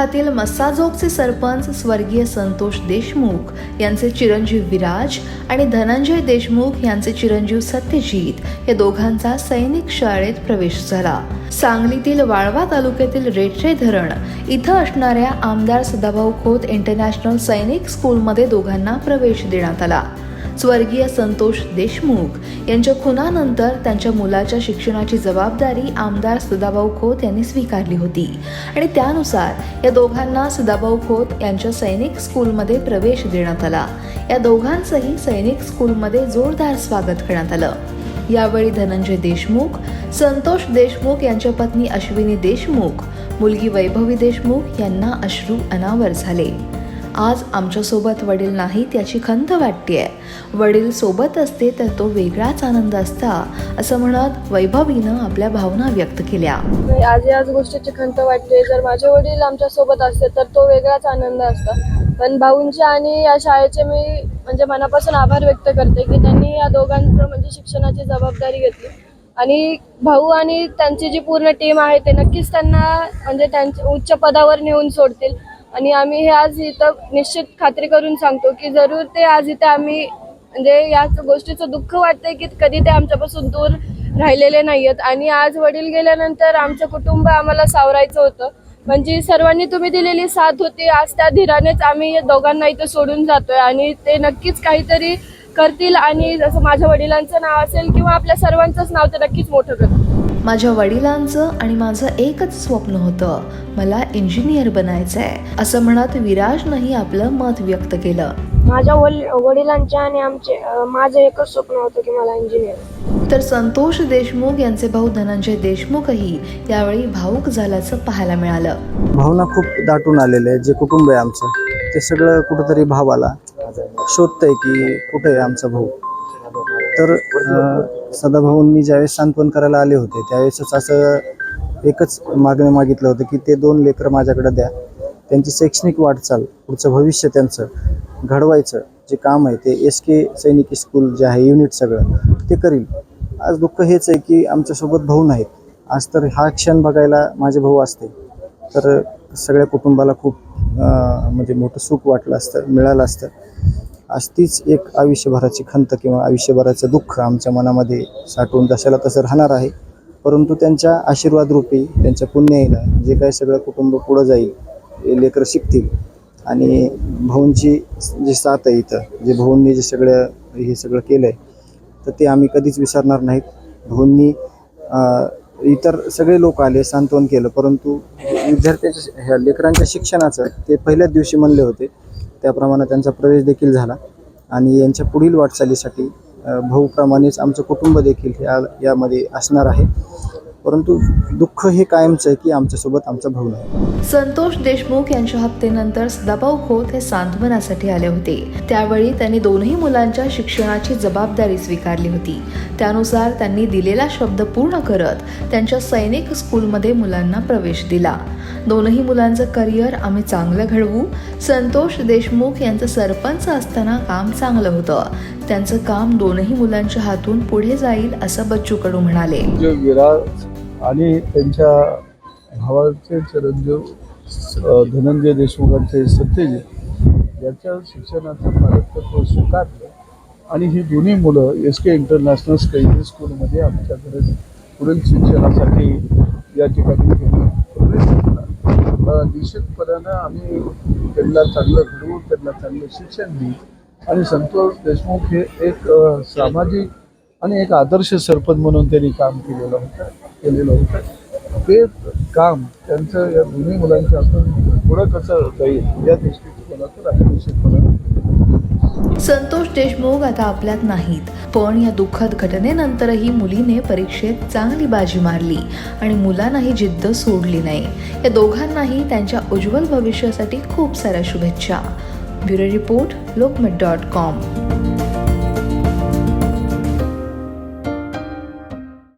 जिल्ह्यातील मस्साजोगचे सरपंच स्वर्गीय संतोष देशमुख यांचे चिरंजीव विराज आणि धनंजय देशमुख यांचे चिरंजीव सत्यजित या दोघांचा सैनिक शाळेत प्रवेश झाला. सांगलीतील वाळवा तालुक्यातील रेठरे धरण इथं असणाऱ्या आमदार सदाभाऊ खोत इंटरनॅशनल सैनिक स्कूलमध्ये दोघांना प्रवेश देण्यात आला. स्वर्गीय संतोष देशमुख यांच्या खुनानंतर त्यांच्या मुलाच्या शिक्षणाची जबाबदारी आमदार सदाभाऊ खोत यांनी स्वीकारली होती. आणि त्यानुसार या दोघांना सदाभाऊ खोत यांच्या सैनिक स्कूलमध्ये प्रवेश देण्यात आला. या दोघांचंही सैनिक स्कूलमध्ये जोरदार स्वागत करण्यात आलं. यावेळी धनंजय देशमुख संतोष देशमुख यांच्या पत्नी अश्विनी देशमुख मुलगी वैभवी देशमुख यांना अश्रू अनावर झाले. आज आमच्यासोबत वडील नाहीत याची खंत वाटतेय. वडील सोबत असते तर तो वेगळाच आनंद असता असं म्हणत वैभवीनं आपल्या भावना व्यक्त केल्या. म्हणजे आज याच गोष्टीची खंत वाटते जर माझे वडील आमच्यासोबत असते तर तो वेगळाच आनंद असता. पण भाऊंचे आणि या शाळेचे मी म्हणजे मनापासून आभार व्यक्त करते की त्यांनी या दोघांचं म्हणजे शिक्षणाची जबाबदारी घेतली. आणि भाऊ आणि त्यांची जी पूर्ण टीम आहे ते नक्कीच त्यांना म्हणजे त्यांच्या उच्च पदावर नेऊन सोडतील. आणि आम्ही हे आज इथं निश्चित खात्री करून सांगतो की जरूर ते आज इथे आम्ही म्हणजे या गोष्टीचं दुःख वाटतंय की कधी ते आमच्यापासून दूर राहिलेले नाहीयेत. आणि आज वडील गेल्यानंतर आमचं कुटुंब आम्हाला सावरायचं होतं. म्हणजे सर्वांनी तुम्ही दिलेली साथ होती. आज त्या धीरानेच आम्ही या दोघांना इथं सोडून जातोय. आणि ते नक्कीच काहीतरी करतील आणि जसं माझ्या वडिलांचं नाव असेल किंवा आपल्या सर्वांचंच नाव ते नक्कीच मोठं करतील. माझ्या वडिलांचं आणि माझं एकच स्वप्न होतं मला इंजिनियर बनायचं आहे असं म्हणत विराजनंही आपलं मत व्यक्त केलं. माझ्या वडिलांचे आणि आमचे माझं एकच स्वप्न होतं की मला इंजिनियर तर संतोष देशमुख यांचे भाऊ धनंजय देशमुखही यावेळी भाऊक झाल्याचं पाहायला मिळालं. भावना खूप दाटून आलेले आहे जे कुटुंब आहे आमचं ते सगळं कुठंतरी भावाला शोधतंय की कुठे आहे आमचा भाऊ. तर सदाभाऊंनी ज्यावेळेस सांत्वन करायला आले होते त्यावेळेसच असं एकच मागणं मागितलं होतं की ते दोन लेकरं माझ्याकडे द्या. त्यांची शैक्षणिक वाटचाल पुढचं भविष्य त्यांचं घडवायचं जे काम आहे ते एस के सैनिकी स्कूल जे आहे युनिट सगळं ते करील. आज दुःख हेच आहे की आमच्यासोबत भाऊ नाहीत. आज तर हा क्षण बघायला माझे भाऊ असते. तर सगळ्या कुटुंबाला खूप म्हणजे मोठं सुख वाटलं असतं मिळालं असतं. आज तीच एक आयुष्यभराची खंत किंवा आयुष्यभराचं दुःख आमच्या मनामध्ये साठवून जशाला तसं राहणार आहे. परंतु त्यांच्या आशीर्वाद रूपी त्यांच्या पुण्याईला जे काही सगळं कुटुंब पुढं जाईल हे लेकरं शिकतील. आणि भाऊंची जी साथ आहे इथं जे भाऊंनी जे सगळं हे सगळं केलं आहे तर ते आम्ही कधीच विसरणार नाहीत. भाऊंनी इतर सगळे लोक आले सांत्वन केलं परंतु विद्यार्थ्यांच्या ह्या लेकरांच्या शिक्षणाचं ते पहिल्याच दिवशी म्हणले होते त्याप्रमाणे त्यांचा प्रवेश देखील झाला. आणि यांच्या पुढील वाटचालीसाठी भाऊप्रमाणेच आमचं कुटुंब देखील या यामध्ये असणार आहे. परंतु दुःख हे कायमचं आहे की आमच्यासोबत आमचा भाऊ नाही. संतोष देशमुख यांच्या हत्येनंतर सदाभाऊ खोत हे सांत्वनासाठी आले होते. त्यावेळी त्यांनी दोन्ही मुलांच्या शिक्षणाची जबाबदारी स्वीकारली होती. त्यानुसार त्यांनी दिलेला शब्द पूर्ण करत त्यांच्या सैनिक स्कूलमध्ये मुलांना प्रवेश दिला. दोनही मुलांचं करिअर आम्ही चांगलं घडवू. संतोष देशमुख यांचं सरपंच असताना काम चांगलं होतं. त्यांचं काम दोनही मुलांच्या हातून पुढे जाईल असं बच्चू कडू म्हणाले. विराज आणि त्यांच्या भावाचे चिरंजीव धनंजय देशमुखांचे सत्यजित याच्या शिक्षणाचं पालकत्व स्वीकारलं. आणि ही दोन्ही मुलं एस के इंटरनॅशनल स्कैली स्कूलमध्ये आमच्याकडे पुढील शिक्षणासाठी या ठिकाणी प्रवेश निश्चितपणानं आम्ही त्यांना चांगलं घडवून त्यांना चांगलं शिक्षण देऊ आणि संतोष देशमुख हे एक सामाजिक आणि एक आदर्श सरपंच म्हणून त्यांनी काम केलेलं होतं केलेलं होतं. ते काम त्यांचं या दोन्ही मुलांच्या हातून पुढं कसं जाईल या दृष्टिकोनातून निश्चितपणे संतोष देशमुख आता आपल्यात नाहीत पण या दुःखद घटनेनंतरही मुलीने परीक्षेत चांगली बाजी मारली आणि मुलांनाही जिद्द सोडली नाही. या दोघांनाही त्यांच्या उज्ज्वल भविष्यासाठी खूप साऱ्या शुभेच्छा. Bureau report Lokmat dot com.